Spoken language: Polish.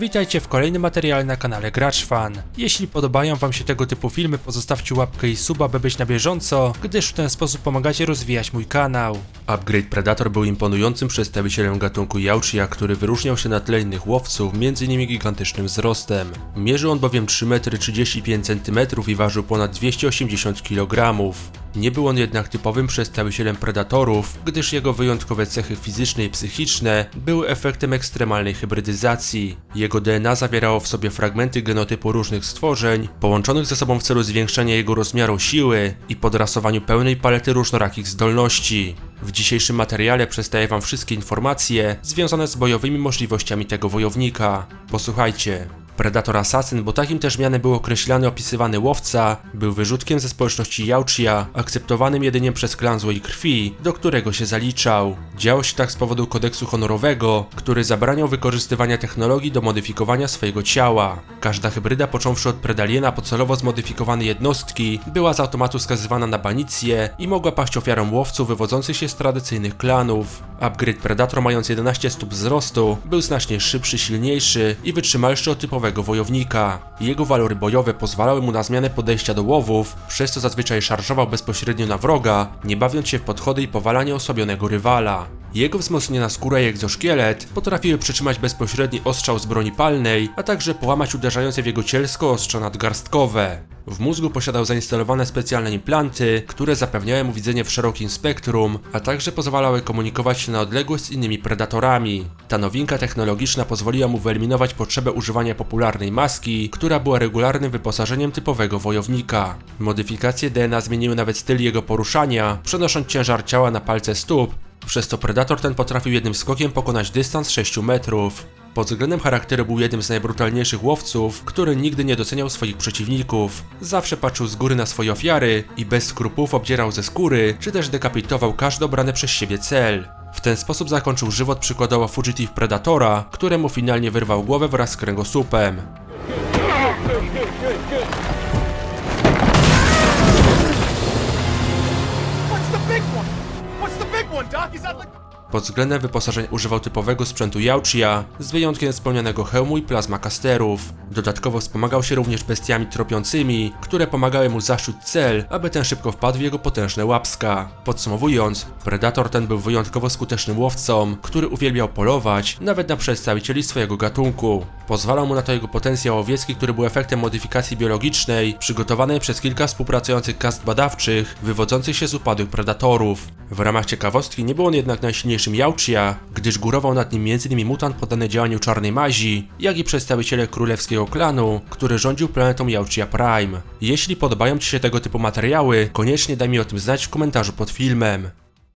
Witajcie w kolejnym materiale na kanale Gracz Fan. Jeśli podobają wam się tego typu filmy, pozostawcie łapkę i suba, by być na bieżąco, gdyż w ten sposób pomagacie rozwijać mój kanał. Upgrade Predator był imponującym przedstawicielem gatunku Yautja, który wyróżniał się na tle innych łowców, m.in. gigantycznym wzrostem. Mierzył on bowiem 3,35 m i ważył ponad 280 kg. Nie był on jednak typowym przedstawicielem predatorów, gdyż jego wyjątkowe cechy fizyczne i psychiczne były efektem ekstremalnej hybrydyzacji. Jego DNA zawierało w sobie fragmenty genotypu różnych stworzeń, połączonych ze sobą w celu zwiększenia jego rozmiaru siły i podrasowaniu pełnej palety różnorakich zdolności. W dzisiejszym materiale przedstawię wam wszystkie informacje związane z bojowymi możliwościami tego wojownika. Posłuchajcie. Predator Assassin, bo takim też mianem był określany opisywany łowca, był wyrzutkiem ze społeczności Yautja, akceptowanym jedynie przez klan złej krwi, do którego się zaliczał. Działo się tak z powodu kodeksu honorowego, który zabraniał wykorzystywania technologii do modyfikowania swojego ciała. Każda hybryda, począwszy od predaliena po celowo zmodyfikowane jednostki, była z automatu skazywana na banicję i mogła paść ofiarą łowców wywodzących się z tradycyjnych klanów. Upgrade Predator mając 11 stóp wzrostu był znacznie szybszy, silniejszy i wytrzymalszy od typowego wojownika. Jego walory bojowe pozwalały mu na zmianę podejścia do łowów, przez co zazwyczaj szarżował bezpośrednio na wroga, nie bawiąc się w podchody i powalanie osłabionego rywala. Jego wzmocniona skóra i egzoszkielet potrafiły przytrzymać bezpośredni ostrzał z broni palnej, a także połamać uderzające w jego cielsko ostrza nadgarstkowe. W mózgu posiadał zainstalowane specjalne implanty, które zapewniały mu widzenie w szerokim spektrum, a także pozwalały komunikować się na odległość z innymi predatorami. Ta nowinka technologiczna pozwoliła mu wyeliminować potrzebę używania popularnej maski, która była regularnym wyposażeniem typowego wojownika. Modyfikacje DNA zmieniły nawet styl jego poruszania, przenosząc ciężar ciała na palce stóp, przez co predator ten potrafił jednym skokiem pokonać dystans 6 metrów. Pod względem charakteru był jednym z najbrutalniejszych łowców, który nigdy nie doceniał swoich przeciwników. Zawsze patrzył z góry na swoje ofiary i bez skrupułów obdzierał ze skóry, czy też dekapitował każdy obrany przez siebie cel. W ten sposób zakończył żywot przykładowo Fugitive Predatora, któremu finalnie wyrwał głowę wraz z kręgosłupem. one, Doc. He's out the... Pod względem wyposażeń używał typowego sprzętu Yautja, z wyjątkiem wspomnianego hełmu i plazma kasterów. Dodatkowo wspomagał się również bestiami tropiącymi, które pomagały mu zaszuć cel, aby ten szybko wpadł w jego potężne łapska. Podsumowując, Predator ten był wyjątkowo skutecznym łowcą, który uwielbiał polować, nawet na przedstawicieli swojego gatunku. Pozwalał mu na to jego potencjał łowiecki, który był efektem modyfikacji biologicznej, przygotowanej przez kilka współpracujących kast badawczych, wywodzących się z upadłych predatorów. W ramach ciekawostki nie był on jednak najsilniejszym Yautja, gdyż górował nad nim m.in. mutant poddany działaniu czarnej mazi, jak i przedstawiciele królewskiego klanu, który rządził planetą Yautja Prime. Jeśli podobają Ci się tego typu materiały, koniecznie daj mi o tym znać w komentarzu pod filmem.